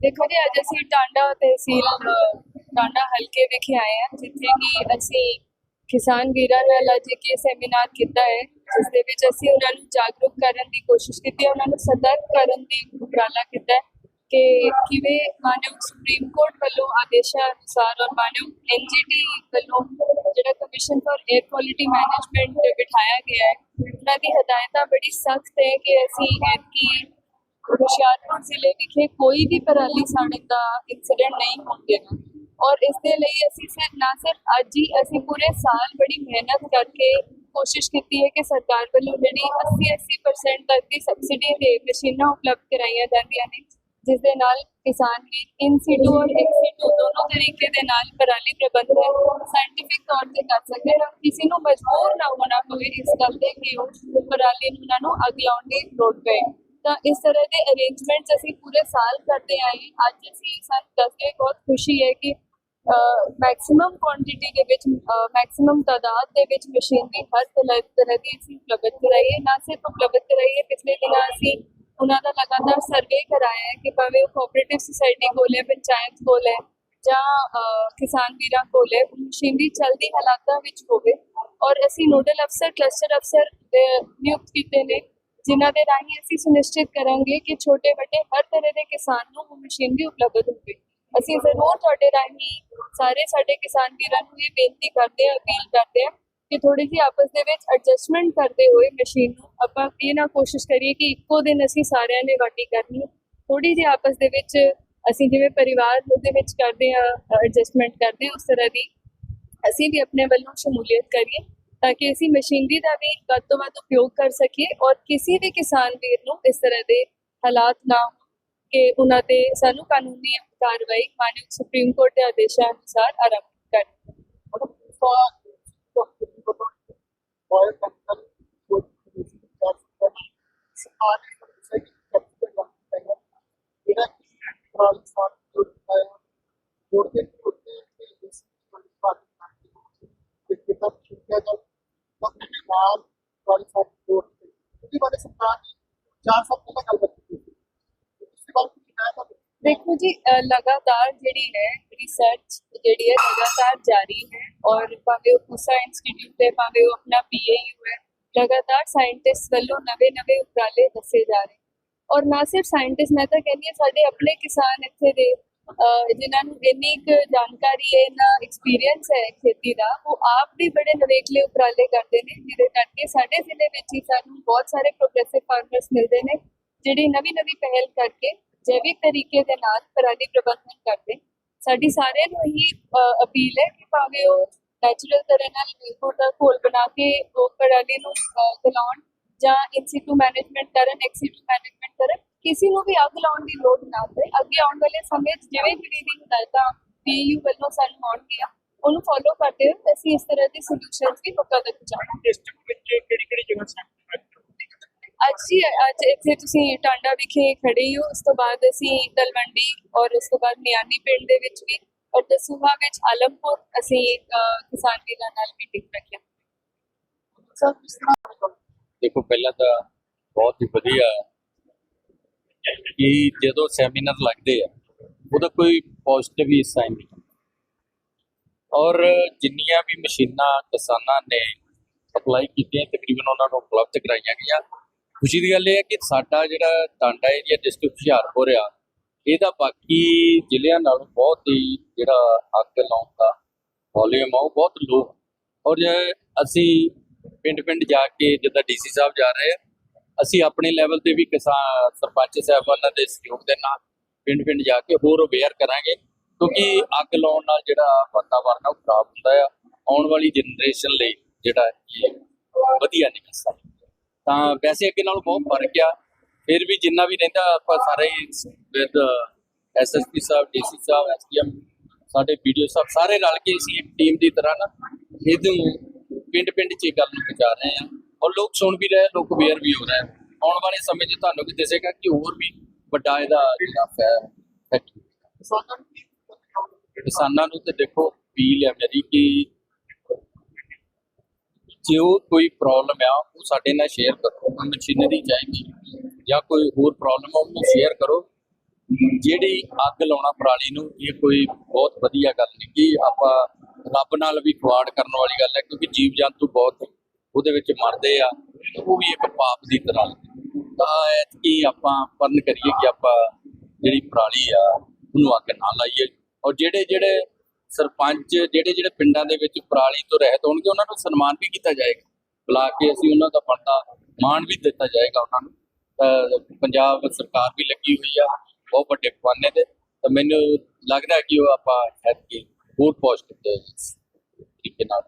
ਦੇਖੋ ਜੀ, ਅੱਜ ਅਸੀਂ ਟਾਂਡਾ ਤਹਿਸੀਲ ਟਾਂਡਾ ਹਲਕੇ ਵਿਖੇ ਆਏ ਹਾਂ, ਜਿੱਥੇ ਕਿ ਅਸੀਂ ਕਿਸਾਨ ਵੀਰਾਂ ਨਾਲ ਅੱਜ ਇੱਕ ਸੈਮੀਨਾਰ ਕੀਤਾ ਹੈ, ਜਿਸ ਦੇ ਵਿੱਚ ਅਸੀਂ ਉਹਨਾਂ ਨੂੰ ਜਾਗਰੂਕ ਕਰਨ ਦੀ ਕੋਸ਼ਿਸ਼ ਕੀਤੀ ਹੈ, ਉਹਨਾਂ ਨੂੰ ਸਤਰਕ ਕਰਨ ਦੀ ਉਪਰਾਲਾ ਕੀਤਾ ਹੈ ਕਿ ਕਿਵੇਂ ਮਾਨਵ ਸੁਪਰੀਮ ਕੋਰਟ ਵੱਲੋਂ ਆਦੇਸ਼ਾਂ ਅਨੁਸਾਰ ਔਰ ਮਾਨਵ ਐਨਜੀਟੀ ਵੱਲੋਂ ਜਿਹੜਾ commission for air quality management ਬਿਠਾਇਆ ਗਿਆ ਹੈ, ਉਹਨਾਂ ਦੀ ਹਦਾਇਤਾਂ ਬੜੀ ਸਖਤ ਹੈ ਕਿ ਅਸੀਂ ਐਤਕੀ ਹੁਸ਼ਿਆਰਪੁਰ ਜ਼ਿਲ੍ਹੇ ਵਿਖੇ ਕੋਈ ਵੀ ਪਰਾਲੀ ਸਾੜਨ ਦਾ ਇਨਸੀਡੈਂਟ ਨਹੀਂ ਹੋਣ ਦੇਣਾ। ਔਰ ਇਸ ਦੇ ਲਈ ਅਸੀਂ ਸਿਰ ਨਾ ਸਿਰਫ ਅੱਜ ਹੀ ਅਸੀਂ ਪੂਰੇ ਸਾਲ ਬੜੀ ਮਿਹਨਤ ਕਰਕੇ ਕੋਸ਼ਿਸ਼ ਕੀਤੀ ਹੈ ਕਿ ਸਰਕਾਰ ਵੱਲੋਂ ਜਿਹੜੀ 80-80% ਤੱਕ ਦੀ ਸਬਸਿਡੀ ਦੇ ਮਸ਼ੀਨਾਂ ਉਪਲਬਧ ਕਰਾਈਆਂ ਜਾਂਦੀਆਂ ਨੇ, ਜਿਸ ਦੇ ਨਾਲ ਕਿਸਾਨ ਵੀ ਇਨ ਸੀਟੂ ਔਰ ਐਕਸ ਸੀਟੂ ਦੋਨੋਂ ਤਰੀਕੇ ਦੇ ਨਾਲ ਪਰਾਲੀ ਪ੍ਰਬੰਧਨ ਸਾਇੰਟਿਫਿਕ ਤੌਰ ਤੇ ਕਰ ਸਕਦੇ ਹਨ ਕਿਸੇ ਨੂੰ ਮਜਬੂਰ ਨਾ ਹੋਣਾ ਪਵੇ ਇਸ ਗੱਲ ਤੇ ਕਿ ਉਹ ਪਰਾਲੀ ਨੂੰ ਉਹਨਾਂ ਨੂੰ ਅੱਗ ਲਾਉਣ ਦੀ ਲੋੜ ਪਏ। ਤਾਂ ਇਸ ਤਰ੍ਹਾਂ ਦੇ ਅਰੇਂਜਮੈਂਟਸ ਅਸੀਂ ਪੂਰੇ ਸਾਲ ਕਰਦੇ ਆਏ ਅੱਜ ਅਸੀਂ ਸਾਨੂੰ ਦੱਸਦੇ ਬਹੁਤ ਖੁਸ਼ੀ ਹੈ ਕਿ ਮੈਕਸਿਮਮ ਕੁਆਂਟੀਟੀ ਦੇ ਵਿੱਚ ਮੈਕਸਿਮਮ ਤਾਦਾਦ ਦੇ ਵਿੱਚ ਮਸ਼ੀਨਰੀ ਹਰ ਤਰ੍ਹਾਂ ਦੀ ਅਸੀਂ ਉਪਲਬਧ ਕਰਾਈ ਹੈ। ਨਾ ਸਿਰਫ ਉਪਲਬਧ ਕਰਾਈ ਹੈ, ਪਿਛਲੇ ਦਿਨਾਂ ਅਸੀਂ ਉਹਨਾਂ ਦਾ ਲਗਾਤਾਰ ਸਰਵੇ ਕਰਾਇਆ ਹੈ ਕਿ ਭਾਵੇਂ ਉਹ ਕੋਆਪਰੇਟਿਵ ਸੁਸਾਇਟੀ ਕੋਲ ਹੈ, ਪੰਚਾਇਤ ਕੋਲ ਹੈ ਜਾਂ ਕਿਸਾਨ ਵੀਰਾਂ ਕੋਲ ਹੈ ਮਸ਼ੀਨਰੀ ਚਲਦੀ ਹਾਲਾਤਾਂ ਵਿੱਚ ਹੋਵੇ। ਔਰ ਅਸੀਂ ਨੋਡਲ ਅਫਸਰ ਕਲਸਟਰ ਅਫਸਰ ਨਿਯੁਕਤ ਕੀਤੇ ਨੇ। ਜਿਨ੍ਹਾਂ ਦੇ ਰਾਹੀਂ ਅਸੀਂ ਸੁਨਿਸ਼ਚਿਤ ਕਰਾਂਗੇ ਕਿ ਛੋਟੇ ਵੱਡੇ ਹਰ ਤਰ੍ਹਾਂ ਦੇ ਕਿਸਾਨ ਨੂੰ ਉਹ ਮਸ਼ੀਨਰੀ ਉਪਲਬਧ ਹੋਵੇ। ਅਸੀਂ ਜ਼ਰੂਰ ਤੁਹਾਡੇ ਰਾਹੀਂ ਸਾਰੇ ਸਾਡੇ ਕਿਸਾਨ ਵੀਰਾਂ ਨੂੰ ਇਹ ਬੇਨਤੀ ਕਰਦੇ ਹਾਂ, ਅਪੀਲ ਕਰਦੇ ਹਾਂ ਕਿ ਥੋੜੀ ਜਿਹੀ ਆਪਸ ਦੇ ਵਿੱਚ ਐਡਜਸਟਮੈਂਟ ਕਰਦੇ ਹੋਏ ਮਸ਼ੀਨ ਨੂੰ ਆਪਾਂ ਇਹ ਨਾ ਕੋਸ਼ਿਸ਼ ਕਰੀਏ ਕਿ ਇੱਕੋ ਦਿਨ ਅਸੀਂ ਸਾਰਿਆਂ ਨੇ ਵਾਟੀ ਕਰਨੀ। ਹੈ ਥੋੜੀ ਜਿਹੀ ਆਪਸ ਦੇ ਵਿੱਚ ਅਸੀਂ ਜਿਵੇਂ ਪਰਿਵਾਰ ਦੇ ਵਿੱਚ ਕਰਦੇ ਹਾਂ ਐਡਜਸਟਮੈਂਟ ਕਰਦੇ ਹਾਂ ਉਸ ਤਰ੍ਹਾਂ ਦੀ, ਅਸੀਂ ਵੀ ਆਪਣੇ ਵੱਲੋਂ ਸ਼ਮੂਲੀਅਤ ਕਰੀਏ। ਤਾਂ ਕਿ ਅਸੀਂ ਮਸ਼ੀਨਰੀ ਦਾ ਵੀ ਵੱਧ ਤੋਂ ਵੱਧ ਉਪਯੋਗ ਕਰ ਸਕੀਏ ਔਰ ਕਿਸੇ ਵੀ ਕਿਸਾਨ ਵੀਰ ਨੂੰ ਇਸ ਤਰ੍ਹਾਂ ਦੇ ਹਾਲਾਤ ਨਾ ਕਿ ਉਹਨਾਂ ਤੇ ਸਾਨੂੰ ਕਾਨੂੰਨੀ ਕਾਰਵਾਈ ਮਾਨਯੋਗ ਸੁਪਰੀਮ ਕੋਰਟ ਦੇ ਆਦੇਸ਼ਾਂ ਅਨੁਸਾਰ ਆਰੰਭ ਕਰਨੀ। ਜਿਹੜਾ ਕਿ ਰਾਜਸਥਾਨ ਤੋਂ ਆਇਆ ਕੋਰਟ ਦੇ देखो जी अ, लगातार ਜਿਹੜੀ ਹੈ ਰਿਸਰਚ ਜਿਹੜੀ ਹੈ ਲਗਾਤਾਰ ਜਾਰੀ ਹੈ ਔਰ ਭਾਵੇਂ ਉਹ ਪੂਸਾ ਇੰਸਟੀਚਿਊਟ ਹੈ ਭਾਵੇਂ ਉਹ ਆਪਣਾ ਪੀਏਯੂ ਹੈ ਲਗਾਤਾਰ ਸਾਇੰਟਿਸਟ ਵੱਲੋਂ ਨਵੇਂ-ਨਵੇਂ ਉਪਰਾਲੇ ਦੱਸੇ ਜਾ ਰਹੇ ਔਰ ਨਾ ਸਿਰਫ ਸਾਇੰਟਿਸਟ ਮੈਂ ਤਾਂ ਕਹਿੰਦੀ ਹਾਂ ਸਾਡੇ ਆਪਣੇ ਕਿਸਾਨ ਇੱਥੇ ਦੇ ਅ, ਜਿਨ੍ਹਾਂ ਨੂੰ ਇੰਨੀ ਕੁ ਜਾਣਕਾਰੀ ਹੈ ਨਾ ਐਕਸਪੀਰੀਅੰਸ ਹੈ ਖੇਤੀ ਦਾ ਉਹ ਆਪ ਵੀ ਬੜੇ ਨਵੇਕਲੇ ਉਪਰਾਲੇ ਕਰਦੇ ਨੇ ਜਿਹਦੇ ਕਰਕੇ ਸਾਡੇ ਜ਼ਿਲ੍ਹੇ ਵਿੱਚ ਹੀ ਸਾਨੂੰ ਬਹੁਤ ਸਾਰੇ ਪ੍ਰੋਗਰੈਸਿਵ ਫਾਰਮਰਸ ਮਿਲਦੇ ਨੇ ਜਿਹੜੀ ਨਵੀਂ ਨਵੀਂ ਪਹਿਲ ਕਰਕੇ ਜੈਵਿਕ ਤਰੀਕੇ ਦੇ ਨਾਲ ਪਰਾਲੀ ਪ੍ਰਬੰਧਨ ਕਰਦੇ। ਸਾਡੀ ਸਾਰਿਆਂ ਨੂੰ ਹੀ ਅਪੀਲ ਹੈ ਕਿ ਭਾਵੇਂ ਉਹ ਨੈਚੁਰਲ ਤਰ੍ਹਾਂ ਨਾਲ ਬਿਲਕੁਲ ਦਾ ਕੋਲ ਬਣਾ ਕੇ ਉਹ ਪਰਾਲੀ ਨੂੰ ਜਲਾਉਣ ਜਾਂ ਇਨਸੀਟੂ ਮੈਨੇਜਮੈਂਟ ਕਰਨ ਐਕਸੀਟੂ ਮੈਨੇਜਮੈਂਟ ਕਰਨ, ਕਿਸੇ ਨੂੰ ਵੀ ਅੱਗ ਲਾਉਣ ਦੀ ਲੋੜ ਨਾ ਪਏ ਅੱਗੇ ਆਉਣ ਵਾਲੇ ਸਮੇਂ 'ਚ ਜਿਵੇਂ ਜਿਹੜੀ ਦੀ ਹਦਾਇਤਾਂ ਪੀਯੂ ਵੱਲੋਂ ਸਾਨੂੰ ਆਉਣਗੀਆਂ ਉਹਨੂੰ ਫੋਲੋ ਕਰਦੇ ਹੋਏ ਅਸੀਂ ਇਸ ਤਰ੍ਹਾਂ ਦੇ ਸੋਲੂਸ਼ਨਸ ਵੀ ਲੋਕਾਂ ਤੱਕ ਪਹੁੰਚਾਉਣਾ ਡਿਸਟ੍ਰਿਕਟ ਵਿੱਚ ਕਿਹੜੀ ਕਿਹੜੀ ਜਗ੍ਹਾ ਸੈਂਟਰ ਅੱਜ ਜੀ ਅੱਜ ਇੱਥੇ ਤੁਸੀਂ ਟਾਂਡਾ ਵਿਖੇ ਖੜੇ ਹੋ ਉਸ ਤੋਂ ਬਾਅਦ ਅਸੀਂ ਤਲਵੰਡੀ ਔਰ ਉਸ ਤੋਂ ਬਾਅਦ ਮਿਆਨੀ ਪਿੰਡ ਦੇ ਵਿੱਚ ਵੀ ਔਰ ਦਸੂਹਾ ਵਿੱਚ ਆਲਮਪੁਰ ਅਸੀਂ ਕਿਸਾਨ ਮੇਲਾ ਨਾਲ ਮੀਟਿੰਗ ਰੱਖਿਆ ਦੇਖੋ ਪਹਿਲਾਂ ਤਾਂ ਬਹੁਤ ਹੀ ਵਧੀਆ ਕਿ ਜਦੋਂ ਸੈਮੀਨਾਰ ਲੱਗਦੇ ਆ ਉਹਦਾ ਕੋਈ ਪੋਜ਼ਿਟਿਵ ਹੀ ਸਾਈਨ ਨਹੀਂ। ਔਰ ਜਿੰਨੀਆਂ ਵੀ ਮਸ਼ੀਨਾਂ ਕਿਸਾਨਾਂ ਨੇ ਅਪਲਾਈ ਕੀਤੀਆਂ ਤਕਰੀਬਨ ਉਹਨਾਂ ਨੂੰ ਉਪਲਬਧ ਕਰਾਈਆਂ ਗਈਆਂ। ਖੁਸ਼ੀ ਦੀ ਗੱਲ ਇਹ ਹੈ ਕਿ ਸਾਡਾ ਜਿਹੜਾ ਟਾਂਡਾ ਏਰੀਆ ਡਿਸਟ੍ਰਿਕਟ ਹੁਸ਼ਿਆਰਪੁਰ ਆ ਇਹਦਾ ਬਾਕੀ ਜ਼ਿਲ੍ਹਿਆਂ ਨਾਲੋਂ ਬਹੁਤ ਹੀ ਜਿਹੜਾ ਅੱਗ ਲਾਉਣ ਦਾ ਵੋਲੀਅਮ ਆ, ਉਹ ਬਹੁਤ ਲੋ ਔਰ ਅਸੀਂ ਪਿੰਡ ਪਿੰਡ ਜਾ ਕੇ ਜਿੱਦਾਂ ਡੀਸੀ ਸਾਹਿਬ ਜਾ ਰਹੇ ਆ, ਅਸੀਂ ਆਪਣੇ ਲੈਵਲ ਤੇ ਵੀ ਕਿਸਾਨ ਸਰਪੰਚ ਸਾਹਿਬਾਨਾਂ ਦੇ ਸਹਿਯੋਗ ਦੇ ਨਾਲ ਪਿੰਡ ਪਿੰਡ ਜਾ ਕੇ ਹੋਰ ਅਵੇਅਰ ਕਰਾਂਗੇ, ਕਿਉਂਕਿ ਅੱਗ ਲਾਉਣ ਨਾਲ ਜਿਹੜਾ ਵਾਤਾਵਰਨ ਆ, ਉਹ ਖਰਾਬ ਹੁੰਦਾ ਆ। ਆਉਣ ਵਾਲੀ ਜਨਰੇਸ਼ਨ ਲਈ ਜਿਹੜਾ ਇਹ ਵਧੀਆ ਨਹੀਂ ਕਰ ਤਾਂ ਵੈਸੇ ਅੱਗੇ ਨਾਲੋਂ ਬਹੁਤ ਫ਼ਰਕ ਆ। ਫਿਰ ਵੀ ਜਿੰਨਾ ਵੀ ਰਹਿੰਦਾ, ਆਪਾਂ ਸਾਰੇ ਵਿਦ ਐਸਐਸਪੀ ਸਾਹਿਬ ਡੀਸੀ ਸਾਹਿਬ ਐਸਡੀਐਮ ਸਾਡੇ ਵੀਡੀਓ ਸਾਹਿਬ, ਸਾਰੇ ਰਲ ਕੇ ਅਸੀਂ ਇੱਕ ਟੀਮ ਦੀ ਤਰ੍ਹਾਂ ਨਾ ਇਹਨੂੰ ਪਿੰਡ-ਪਿੰਡ 'ਚ ਗੱਲ ਨੂੰ ਪਹੁੰਚਾ ਰਹੇ ਆ ਔਰ ਲੋਕ ਸੁਣ ਵੀ ਰਹੇ, ਲੋਕ ਅਵੇਅਰ ਵੀ ਹੋ ਰਹੇ। ਆਉਣ ਵਾਲੇ ਸਮੇਂ 'ਚ ਤੁਹਾਨੂੰ ਵੀ ਦੱਸੇਗਾ ਕਿ ਹੋਰ ਵੀ ਵੱਡਾ ਇਹਦਾ ਜਿਹੜਾ ਫੈਕਟ ਕਿਸਾਨਾਂ ਨੂੰ ਤੇ ਦੇਖੋ ਅਪੀਲ ਹੈ ਮੇਰੀ ਕਿ ਜੋ ਕੋਈ ਪ੍ਰੋਬਲਮ ਆ, ਉਹ ਸਾਡੇ ਨਾਲ ਸ਼ੇਅਰ ਕਰੋ ਮਸ਼ੀਨਰੀ ਚਾਹੀਦੀ ਜਾਂ ਕੋਈ ਹੋਰ ਪ੍ਰੋਬਲਮ ਆ, ਉਹਨੂੰ ਸ਼ੇਅਰ ਕਰੋ। ਜਿਹੜੀ ਅੱਗ ਲਾਉਣਾ ਪਰਾਲੀ ਨੂੰ, ਇਹ ਕੋਈ ਬਹੁਤ ਵਧੀਆ ਗੱਲ ਨਹੀਂ ਕਿ ਆਪਾਂ ਰੱਬ ਨਾਲ ਵੀ ਖਵਾੜ ਕਰਨ ਵਾਲੀ ਗੱਲ ਹੈ, ਕਿਉਂਕਿ ਜੀਵ ਜੰਤੂ ਬਹੁਤ ਉਹਦੇ ਵਿੱਚ ਮਰਦੇ ਆ, ਉਹ ਵੀ ਇੱਕ ਪਾਪ ਦੀ ਤਰ੍ਹਾਂ। ਤਾਂ ਐਤਕੀ ਆਪਾਂ ਪਰਨ ਕਰੀਏ ਕਿ ਆਪਾਂ ਜਿਹੜੀ ਪਰਾਲੀ ਆ, ਉਹਨੂੰ ਅੱਗ ਨਾ ਲਾਈਏ। ਔਰ ਜਿਹੜੇ ਜਿਹੜੇ ਸਰਪੰਚ ਜਿਹੜੇ ਜਿਹੜੇ ਪਿੰਡਾਂ ਦੇ ਵਿੱਚ ਪਰਾਲੀ ਤੋਂ ਰਹਿਤ ਹੋਣਗੇ, ਉਹਨਾਂ ਨੂੰ ਸਨਮਾਨ ਵੀ ਕੀਤਾ ਜਾਏਗਾ। ਬੁਲਾ ਕੇ ਅਸੀਂ ਉਹਨਾਂ ਦਾ ਬਣਦਾ ਮਾਣ ਵੀ ਦਿੱਤਾ ਜਾਏਗਾ ਉਹਨਾਂ ਨੂੰ। ਤਾਂ ਪੰਜਾਬ ਸਰਕਾਰ ਵੀ ਲੱਗੀ ਹੋਈ ਆ, ਬਹੁਤ ਵੱਡੇ ਪੈਮਾਨੇ ਤੇ ਤਾਂ ਮੈਨੂੰ ਲੱਗਦਾ ਕਿ ਉਹ ਆਪਾਂ ਐਤਕੀ ਹੋਰ ਪੋਜ਼ਿਟਿਵ ਤਰੀਕੇ ਨਾਲ